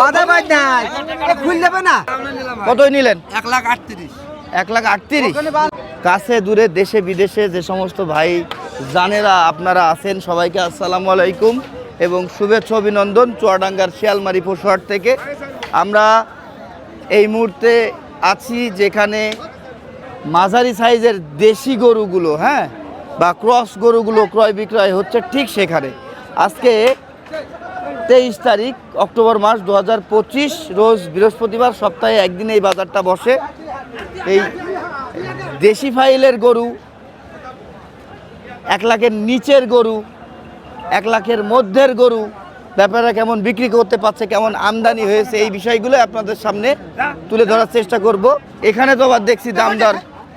বাধা বাদ নাই। খুল দেবে না। কতই নিলেন? এক লাখ আটত্রিশ। এক লাখ আটত্রিশ? কাছে দূরে দেশে বিদেশে যে সমস্ত ভাই জানেরা আপনারা আছেন সবাইকে আসসালামু আলাইকুম এবং শুভেচ্ছা অভিনন্দন চুয়াডাঙ্গার শিয়ালমারি পশুহাট থেকে। আমরা এই মুহূর্তে আছি যেখানে মাঝারি সাইজের দেশি গরুগুলো হ্যাঁ? বা ক্রস গরুগুলো ক্রয় বিক্রয় হচ্ছে ঠিক সেখানে। আজকে তেইশ তারিখ, অক্টোবর মাস দু হাজার পঁচিশ, রোজ বৃহস্পতিবার সপ্তাহে একদিন এই বাজারটা বসে। এই দেশি ফাইলের গরু, এক লাখের নিচের গরু, এক লাখের মধ্যের গরু, ব্যাপারটা কেমন বিক্রি করতে পারছে, কেমন আমদানি হয়েছে, এই বিষয়গুলো আপনাদের সামনে তুলে ধরার চেষ্টা করব। এখানে তো আবার দেখছি দাম দর।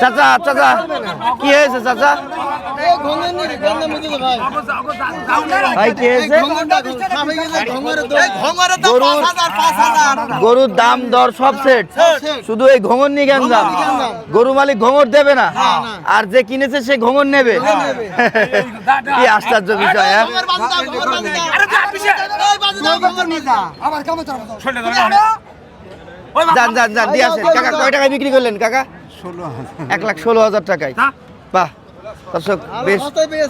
চাচা চাচা কি হয়েছে চাচা? ভাই। কি হয়েছে? গরুর গরুর দাম দর সব সেট শুধু এই ঘঙর নিয়ে গেন দাম? গরু মালিক ঘঙর দেবে না। আর যে কিনেছে সে ঘঙর নেবে। কি আশ্চর্য বিষয় হ্যাঁ? যান যান যান দিয়ে আসেন। কাকা কয় টাকায় বিক্রি করলেন কাকা? এক লাখ ষোলো হাজার টাকায়। বাহ দর্শক বেশ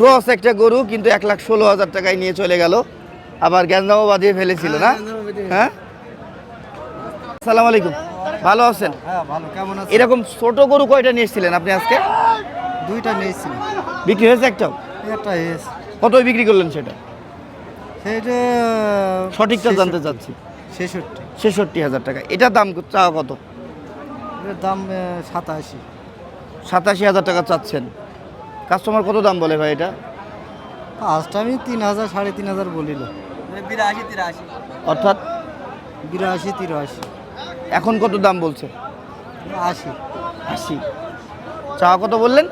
ক্রস একটা গরু কিন্তু এক লাখ ষোলো হাজার টাকায় নিয়ে চলে গেল। আবার গ্যাঞ্জামও বাঁধিয়ে ফেলেছিল না? হ্যাঁ আসসালামু আলাইকুম। ভালো আছেন? হ্যাঁ ভালো। কেমন আছে এরকম ছোট গরু কয়টা নিয়ে এসেছিলেন আপনি আজকে? দুইটা নিয়েছি বিক্রি হয়েছে একটাও? একটা কত বিক্রি করলেন সেটা? সেটা সঠিকটা জানতে চাচ্ছি। ছেষট্টি। ছেষট্টি হাজার টাকা। এটার দাম চাওয়া কত? এর দাম সাতাশি। সাতাশি হাজার টাকা চাচ্ছেন। কাস্টমার কত দাম বলে ভাই এটা? ফার্স্ট আমি তিন হাজার সাড়ে তিন হাজার বলিল। বিরাশি তিরাশি। অর্থাৎ? বিরাশি তিরাশি। এখন কত দাম বলছে? আশি। আশি। চাওয়া কত বললেন?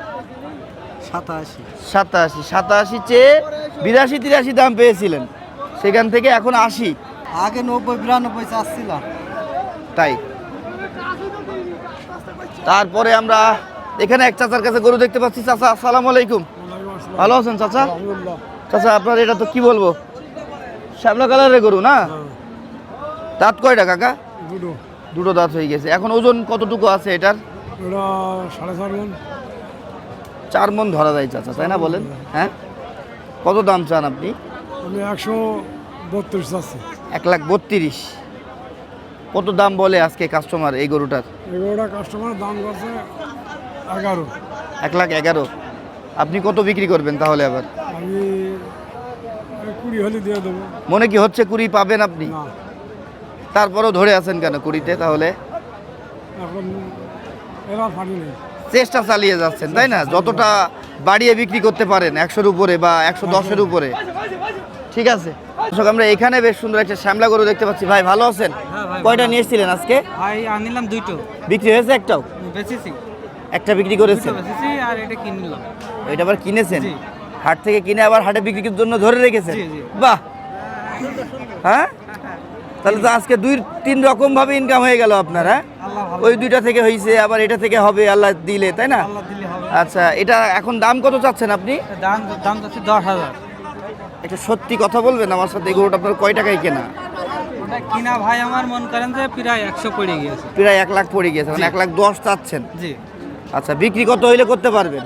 সাতাশি। সাতাশি। সাতাশি চেয়ে বিরাশি তিরাশি দাম পেয়েছিলেন। সেখান থেকে এখন আশি। আগে নব্বই বিরানব্বই চাচ্ছিলাম তাই? তারপরে আমরা এখানে এক চাচার কাছে গরু দেখতে পাচ্ছি। চাচা আসসালামু আলাইকুম। ভালো আছেন চাচা? চাচা আপনার এটা তো কি বলব? শ্যামলা কালারের গরু না? দাঁত কয়টা কাকা? দুটো। দুটো দাঁত হয়ে গেছে। এখন ওজন কতটুকু আছে এটার? চার মন। ধরা যায় চাচা তাই না বলেন? হ্যাঁ? কত দাম চান আপনি? আমি একশো বত্রিশ আছে এক লাখ বত্রিশ। কত দাম বলে আজকে কাস্টমার এই গরুটার? কাস্টমার দাম করছে এগারো। এক লাখ এগারো। আপনি কত বিক্রি করবেন তাহলে আবার? আমি কুড়ি হলে দিয়ে দেবো। মনে কি হচ্ছে কুড়ি পাবেন আপনি? তারপরেও ধরে আছেন কেন কুড়িতে তাহলে? চেষ্টা চালিয়ে যাচ্ছেন তাই না? যতটা বাড়িয়ে বিক্রি করতে পারেন একশোর উপরে বা একশো দশের উপরে। ঠিক আছে? দর্শক আমরা এখানে বেশ সুন্দর একটা শ্যামলা গরু দেখতে পাচ্ছি। ভাই ভালো আছেন? কয়টা নিয়ে এসেছিলেন আজকে? ভাই আনিলাম দুইটো। বিক্রি হয়েছে একটাও? বেচেছি। একটা বিক্রি করেছেন? আর এটা কিনলাম। এটা আবার কিনেছেন? হাট থেকে কিনে আবার হাটে বিক্রির জন্য ধরে রেখেছেন। বাহ! হ্যাঁ? তাহলে তো আজকে দুই তিন রকম ভাবে ইনকাম হয়ে গেল আপনার হ্যাঁ? ওই দুইটা থেকে হয়েছে আবার এটা থেকে হবে আল্লাহ দিলে তাই না? আচ্ছা এটা এখন দাম কত চাচ্ছেন আপনি? দাম দাম যাচ্ছে দশ হাজার। একটা সত্যি কথা বলবেন? আমার সাথে এই গরুটা আপনার কয় টাকায় কেনা? ওটা কিনা ভাই আমার মন করেন যে প্রায় একশো পড়ে গিয়েছে। প্রায় এক লাখ পড়ে গিয়েছে মানে এক লাখ দশ চাচ্ছেন। জি। আচ্ছা বিক্রি কত হইলে করতে পারবেন?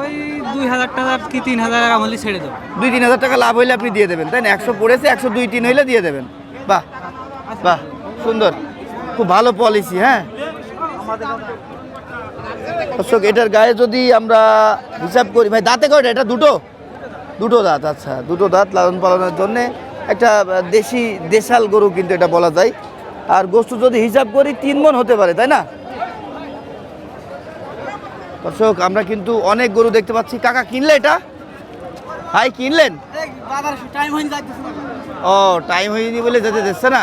ওই দুই হাজার টাকা কি তিন হাজার টাকা আমলি ছেড়ে দেবো। দুই তিন হাজার টাকা লাভ হইলে আপনি দিয়ে দেবেন তাই না? একশো পড়েছে একশো দুই তিন হইলে দিয়ে দেবেন। বাহ বাহ সুন্দর। খুব ভালো পলিসি হ্যাঁ? দর্শক এটার গায়ে যদি আমরা হিসাব করি ভাই দাঁতে কয়টা? এটা দুটো? দুটো দাঁত আচ্ছা দুটো দাঁত লালন পালনের জন্য একটা দেশি দেশাল গরু কিন্তু এটা বলা যায়। আর গোস্তু যদি হিসাব করি তিন মন হতে পারে তাই না? দর্শক আমরা কিন্তু অনেক গরু দেখতে পাচ্ছি। কাকা কিনলে এটা? ভাই কিনলেন? টাইম ও টাইম হয়নি বলে যেতে দিচ্ছে না?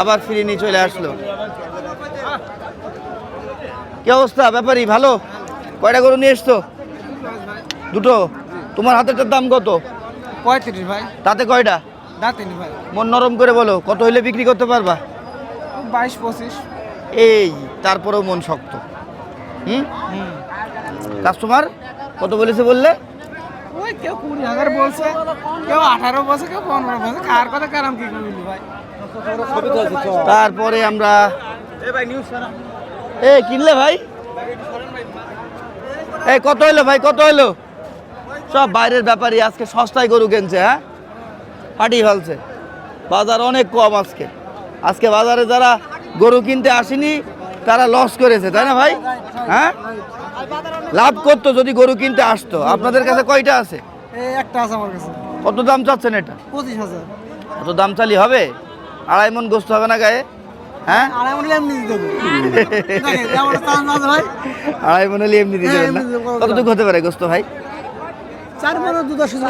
আবার ফিরে নিয়ে চলে আসলো। কি অবস্থা? ব্যাপারই ভালো? কয়টা গরু নিয়ে এসছো? দুটো? তোমার হাতেরটার দাম কত? পঁয়ত্রিশ ভাই। তাতে কয়টা? দাঁতিনি ভাই। মন নরম করে বলো কত হইলে বিক্রি করতে পারবা? বাইশ পঁচিশ। এই তারপরেও মন শক্ত। হুম? কাস্টমার কত বলেছে বললে? ওই কেউ কুড়ি হাজার বলছে কেউ আঠারো বলছে কেউ পনেরো বলছে কার কথা কারাম কি করবি ভাই? তারপরে আমরা এ কিনলে ভাই? এই কত হইল ভাই কত হইল? সব বাইরের ব্যাপারই আজকে সস্তায় গরু কিনছে হ্যাঁ? ফাটিয়ে ফেলছে। বাজার অনেক কম আজকে। আজকে বাজারে যারা গরু কিনতে আসেনি তারা লস করেছে তাই না ভাই? হ্যাঁ? লাভ করতো যদি গরু কিনতে আসতো। আপনাদের কাছে কয়টা আছে? একটা আছে আমার কাছে। কত দাম চাচ্ছেন এটা? পঁচিশ হাজার। কত দাম চালি হবে? আড়াই মন গোস্ত হবে না গায়ে? হ্যাঁ? এমনি দিতে হবে। আড়াই মন হলে এমনি দিতে হ্যাঁ, না। এমনি কতটুকু হতে পারে গোস্ত ভাই? চার মনে দু দশ কেজি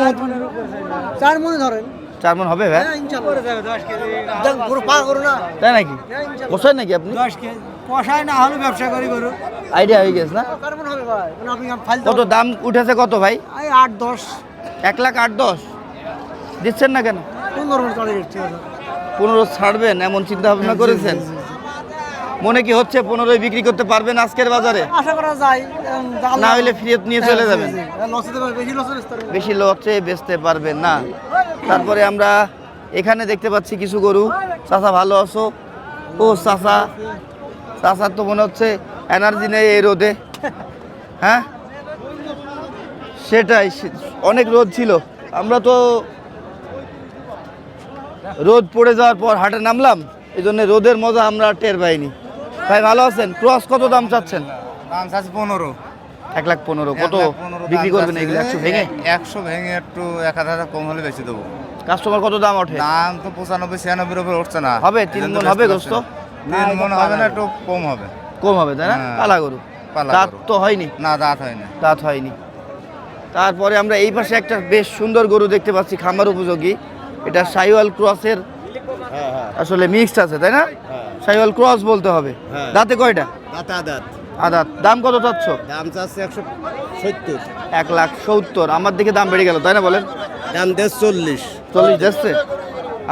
চার মনে ধরেন। চার মন হবে ভাই? হ্যাঁ, করো না। তাই নাকি? পোষায় নাকি আপনি? দশ কেজি। কষায় না হলে ব্যবসা করি করো আইডিয়া হয়ে গেছে না? কার হবে ভাই। মানে আপনি কত দাম উঠেছে কত ভাই? আট দশ। এক লাখ আট দশ। দিচ্ছেন না কেন? পনেরো পনেরো ছাড়বেন এমন চিন্তা ভাবনা করেছেন? মনে কি হচ্ছে পনেরোই বিক্রি করতে পারবেন আজকের বাজারে? আশা করা যায় না হলে ফিরত নিয়ে চলে হ্যাঁ, যাবেন। লসে দেবে, বেশি লসে বেচতে পারবেন। না। তারপরে আমরা এখানে দেখতে পাচ্ছি কিছু গরু। চাচা ভালো আছো? ও চাচা চাচার তো মনে হচ্ছে এনার্জি নেই এই রোদে। হ্যাঁ? সেটাই অনেক রোদ ছিল। আমরা তো রোদ পড়ে যাওয়ার পর হাটে নামলাম এই জন্য রোদের মজা আমরা টের পাইনি। ভাই ভালো আছেন? ক্রস কত দাম চাচ্ছেন? দাম চাচ্ছে পনেরো। এক লাখ পনেরো। কত বিক্রি করবেন এগুলো? একশো ভেঙে? একশো ভেঙে একটু এক হাজার কম হলে বেশি দেবো। কাস্টমার কত দাম ওঠে? দাম তো পঁচানব্বই ছিয়ানব্বই উপরে উঠছে না। হবে, তিন বেচতে হবে গোস্ত? না। তিন মন হবে না একটু কম হবে। কম হবে তাই না? হ্যাঁ। পালা গরু। পালা দাঁত তো হয়নি? না দাঁত হয় না দাঁত হয়নি। তারপরে আমরা এই পাশে একটা বেশ সুন্দর গরু দেখতে পাচ্ছি খামার উপযোগী। এটা সাইওয়াল ক্রসের আসলে মিক্সড আছে তাই না? সাইওয়াল ক্রস বলতে হবে। দাঁতে কয়টা? আদাত। দাম কত চাচ্ছ? দাম চাচ্ছে একশো সত্তর। এক লাখ সত্তর। আমার দিকে দাম বেড়ে গেল তাই না বলেন? দাম দেশ চল্লিশ। চল্লিশ যাচ্ছে?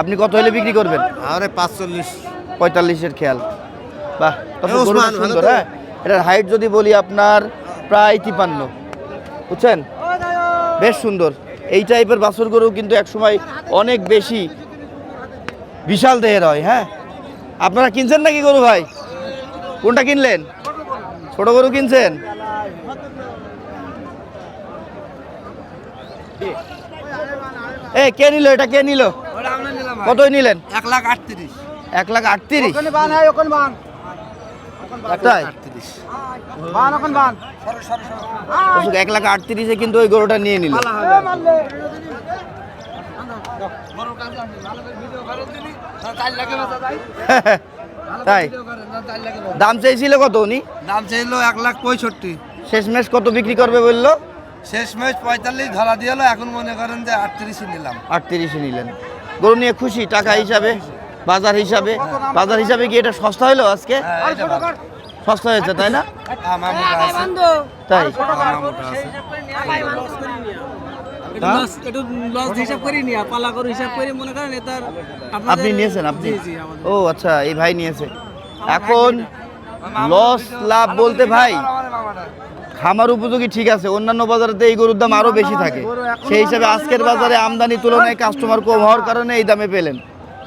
আপনি কত হলে বিক্রি করবেন? আর পাঁচচল্লিশ। পঁয়তাল্লিশের খেয়াল। বাহ সুন্দর হ্যাঁ? এটার হাইট যদি বলি আপনার প্রায় তিপান্ন। বুঝছেন? বেশ সুন্দর। এই টাইপের বাছুর গরু কিন্তু একসময় অনেক বেশি বিশাল দেহের হয় হ্যাঁ? আপনারা কিনছেন নাকি গরু ভাই? কোনটা কিনলেন? ছোট গরু কিনছেন? এ কে নিল? এটা কে নিল? কতই নিলেন? এক লাখ আটত্রিশ। এক লাখ আটত্রিশ এক লাখ আটত্রিশে কিন্তু ওই গরুটা নিয়ে নিল। তাই দাম চাইছিল কত উনি দাম চাইলো এক লাখ পঁয়ষট্টি শেষমেশ কত বিক্রি করবে বলল শেষ ম্যাচ পঁয়তাল্লিশ ধরা দিয়ে হলো এখন মনে করেন যে আটত্রিশই নিলাম আটত্রিশে নিলেন গরু নিয়ে খুশি টাকা হিসাবে বাজার হিসাবে বাজার হিসাবে কি এটা সস্তা হলো আজকে সস্তা হয়েছে তাই না তাই হ্যাঁ? একটু লস হিসাব করি নি পালা করে হিসাব করে মনে করেন এটার আপনি নিয়েছেন। ও আচ্ছা এই ভাই নিয়েছে। এখন লস লাভ বলতে ভাই খামার উপযোগী ঠিক আছে অন্যান্য বাজারেতে এই গরুর দাম আরও বেশি থাকে। সেই হিসাবে আজকের বাজারে আমদানি তুলনায় কাস্টমার কম হওয়ার কারণে এই দামে পেলেন।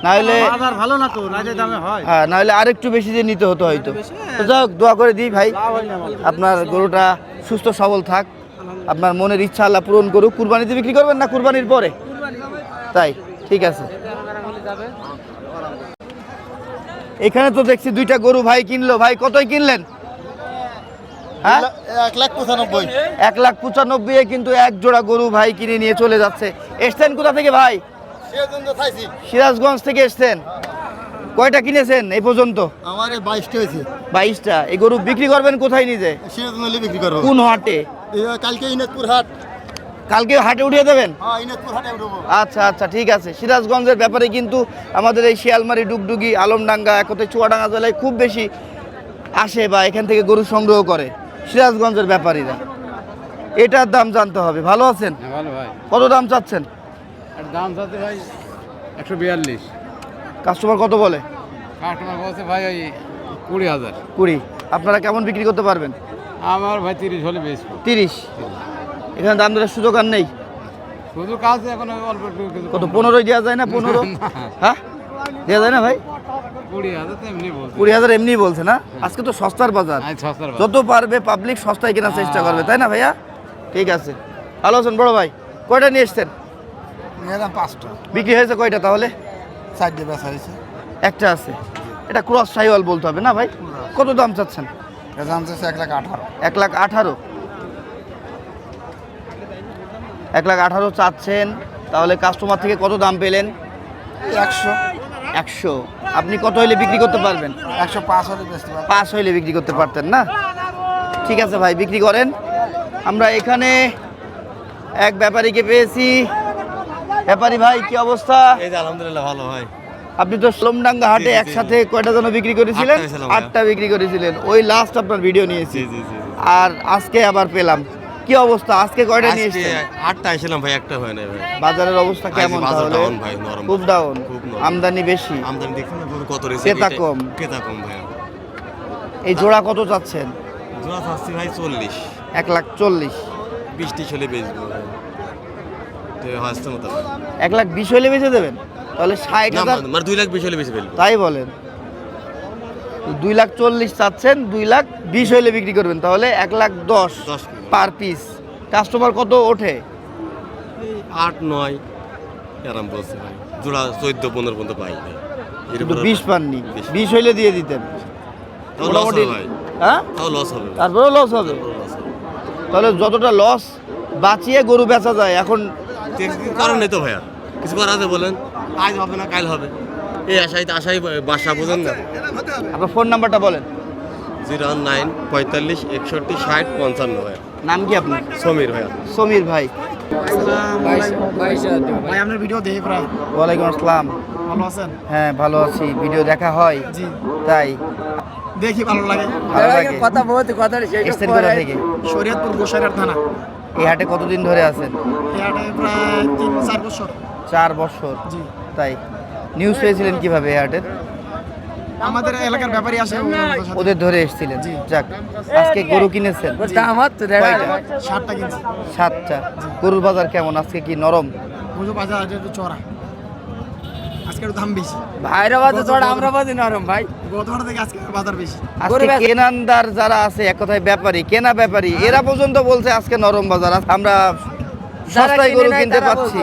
না হলে বাজার ভালো না তো দামে হয়। হ্যাঁ না হলে আরেকটু বেশি দিয়ে নিতে হতো হয়তো। যাই হোক, দোয়া করে দিই ভাই আপনার গরুটা সুস্থ সবল থাক। আপনার মনের ইচ্ছা আল্লাহ পূরণ করুক। কুরবানিতে বিক্রি করবেন না কুরবানির পরে? তাই ঠিক আছে। এখানে তো দেখছি দুইটা গরু ভাই কিনলো। ভাই কতই কিনলেন? হ্যাঁ? এক লাখ পঁচানব্বই। কিন্তু এক জোড়া গরু ভাই কিনে নিয়ে চলে যাচ্ছে। এসছেন কোথা থেকে ভাই? সিরাজগঞ্জ থেকে এসছেন। কয়টা কিনেছেন এই পর্যন্ত? আমার বাইশটা হয়েছে। বাইশটা। এই গরু বিক্রি করবেন কোথায় নিজে? কোন হাটে? কালকে ইনাজপুর হাট। কালকে হাটে উঠিয়ে দেবেন? হ্যাঁ আচ্ছা আচ্ছা ঠিক আছে। সিরাজগঞ্জের ব্যাপারে কিন্তু আমাদের এই শিয়ালমারি ডুগডুগি আলমডাঙ্গা একতে চুয়াডাঙ্গা জেলায় খুব বেশি আসে বা এখান থেকে গরু সংগ্রহ করে। সিরাজগঞ্জের ব্যাপারীরা। এটার দাম জানতে হবে। ভালো আছেন? ভালো কত দাম চাচ্ছেন? দাম চাচ্ছে ভাই একশো বিয়াল্লিশ। কাস্টমার কত বলে? কাস্টমার বলছে ভাই ওই কুড়ি হাজার। কুড়ি। আপনারা কেমন বিক্রি করতে পারবেন? আমার ভাই তিরিশ হলে বেচবো তিরিশ? এখানে দাম দেওয়ার সুযোগ আর নেই? শুধু কাজ এখন অল্প কত পনেরোই দেওয়া যায় না পনেরো? হ্যাঁ? দেওয়া যায় না ভাই? কুড়ি হাজার এমনি বলছে। না? আজকে তো সস্তার বাজার। আজ সস্তার বাজার। যত পারবে পাবলিক সস্তায় কেনার চেষ্টা করবে তাই না ভাইয়া? ঠিক আছে। ভালো আছেন বড় ভাই? কয়টা নিয়ে এসছেন? পাঁচটা। বিক্রি হয়েছে কয়টা তাহলে? চারটে বেচা হয়েছে। একটা আছে। এটা ক্রস সাইওয়াল বলতে হবে না ভাই? কত দাম চাচ্ছেন? দাম চাচ্ছে এক লাখ আঠারো। এক লাখ আঠারো? এক লাখ আঠারো চাচ্ছেন তাহলে কাস্টমার থেকে কত দাম পেলেন? একশো। একশো। আপনি কত হইলে বিক্রি করতে পারবেন? একশো পাঁচ হলে পাঁচ হইলে বিক্রি করতে পারতেন না? ঠিক আছে ভাই বিক্রি করেন। আমরা এখানে এক ব্যাপারীকে পেয়েছি। ব্যাপারী ভাই কি অবস্থা? এই আলহামদুলিল্লাহ ভালো ভাই। আপনি তো সোমডাঙ্গা হাটে একসাথে কয়টা জন বিক্রি করেছিলেন? আটটা বিক্রি করেছিলেন। ওই লাস্ট আপনার ভিডিও নিয়েছি। আর আজকে আবার পেলাম। কি অবস্থা? আজকে কয়টা নিয়ে এসেছেন? আটটা আইছিলাম ভাই একটা হয় নাই ভাই। বাজারের অবস্থা কেমন বাজার ভাই, নরম। খুব ডাউন আমদানি বেশি। আমদানি দেখছেন না কত রয়েছে? ক্রেতা কম। ক্রেতা কম ভাই এই জোড়া কত চাচ্ছেন? জোড়া চাচ্ছি ভাই চল্লিশ। এক লাখ চল্লিশ। বিশ টিশ হলে বেচবো হাসতে মতো এক লাখ বিশ হলে বেঁচে দেবেন? তাহলে ষাট হাজার মানে দুই লাখ বিশ হলে বেশি ফেলব। তাই বলেন। দুই লাখ চল্লিশ চাচ্ছেন দুই লাখ বিশ হইলে বিক্রি করবেন তাহলে এক লাখ দশ দশ পার পিস কাস্টমার কত ওঠে? আট নয় আরাম বলছে ভাই। জোড়া চোদ্দ পনেরো পর্যন্ত পাই বিশ পাননি। বিশ। হইলে দিয়ে দিতেন। লস হ্যাঁ লস হবে ভাই। লস হবে। হবে। তাহলে যতটা লস বাঁচিয়ে গরু বেচা যায় এখন কারণ নেই তো ভাইয়া। কিছু করা আছে বলেন? আজ হবে না কাল হবে। এই আশাই আশাই বাসা বোঝেন না আপনার ফোন নাম্বারটা বলেন। জিরো নাইন পঁয়তাল্লিশ একষট্টি ষাট পঞ্চান্ন ভাইয়া। নাম কি আপনার? সমীর ভাইয়া। সমীর ভাই। ভাই আপনার ভিডিও দেখি প্রায় ওয়ালাইকুম আসসালাম। ভালো আছেন? হ্যাঁ ভালো আছি। ভিডিও দেখা হয়? জি। তাই? দেখি ভালো লাগে। ভালো লাগে? কথা বলতে কথা এসছেন কোথা থেকে? শরীয়তপুর থানা। এই হাটে কতদিন ধরে আছেন? এই হাটে প্রায় তিন চার বছর। চার বছর। তাই। নিউজ পেয়েছিলেন কীভাবে হাটের? আমাদের এলাকার ব্যাপারই আসে ওদের ধরে এসেছিলেন। যাক আজকে গরু কিনেছেন? কিনছি। সাতটা। গরুর বাজার কেমন? আজকে কি নরম? বুঝো বাজার একটু চড়া। আজকে একটু দাম বেশি। ভাইরা বাজে চড় আমরা বাজে নরম ভাই। থেকে আজকে বাজার বেশি। আজকে কেনানদার যারা আছে এক কথায় ব্যাপারী কেনা ব্যাপারী এরা পর্যন্ত বলছে আজকে নরম বাজার আজ আমরা সস্তায় গরু কিনতে পাচ্ছি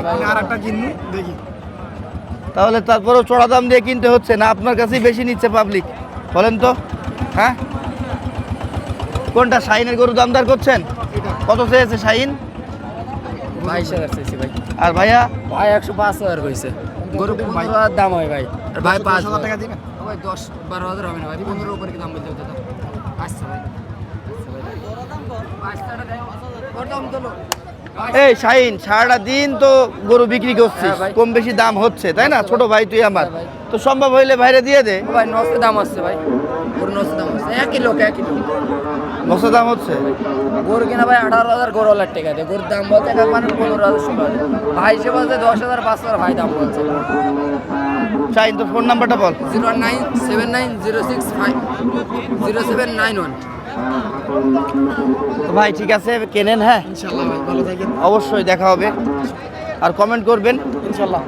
তাহলে তারপরেও চড়া দাম দিয়ে কিনতে হচ্ছে না আপনার কাছেই বেশি নিচ্ছে পাবলিক বলেন তো হ্যাঁ? কোনটা শাহিনের গরু দামদার করছেন? কত চেয়েছে ভাই। আর ভাইয়া? ভাই একশো পাঁচ হাজার গরু হাজার দাম হয় ভাই। ভাই পাঁচ হাজার টাকা দিবেন ভাই দশ বারো হাজার হবে না ভাই পনেরো উপরে কি দাম বলতে হতো আচ্ছা ভাই। তোলো এই শাহিন সারাটা দিন তো গরু বিক্রি করছিস। হ্যাঁ কম বেশি দাম হচ্ছে তাই না? ছোট ভাই তুই আমার। হ্যাঁ তো সম্ভব হইলে বাইরে দিয়ে দে। ভাই নষ্ট দাম আসছে ভাই। নষ্ট দাম আসছে একই লোক একই লোক। নশো দাম হচ্ছে? গরু কিনা ভাই আঠারো হাজার গরু হাজার টাকা দেয়। গরুর দাম বলতে এক মানে পনেরো হাজার ষোলো হাজার। ভাই হিসেবে বলছে দশ হাজার পাঁচ হাজার ভাই দাম বলছে। শাহিন তোর ফোন নাম্বারটা বল। Zero nine seven nine zero six five zero seven nine one. তো ভাই ঠিক আছে? কেনেন হ্যাঁ? অবশ্যই দেখা হবে। আর কমেন্ট করবেন। ইনশাল্লাহ।